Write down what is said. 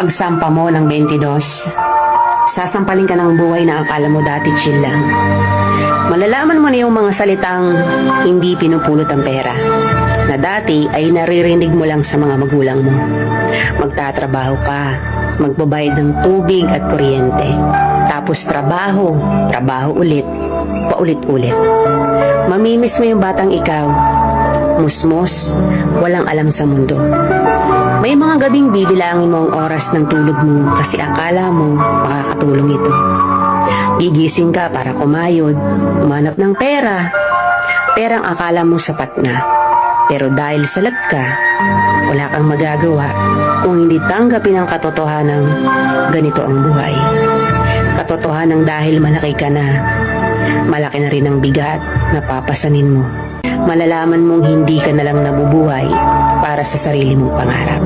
Pagsampa mo ng 22, sasampalin ka ng buhay na akala mo dati chill lang. Malalaman mo na yung mga salitang hindi pinupulot ang pera na dati ay naririnig mo lang sa mga magulang mo. Magtatrabaho ka, magbabayad ng tubig at kuryente. Tapos trabaho, trabaho ulit, paulit-ulit. Mamimiss mo yung batang ikaw, musmos, walang alam sa mundo. May mga gabing bibilangin mo ang oras ng tulog mo kasi akala mo makakatulong ito. Gigising ka para kumayod, umanap ng pera. Perang akala mo sapat na. Pero dahil salat ka, wala kang magagawa kung hindi tanggapin ang katotohanan ganito ang buhay. Katotohanan dahil malaki ka na, malaki na rin ang bigat na papasanin mo. Malalaman mong hindi ka na lang nabubuhay para sa sarili mong pangarap.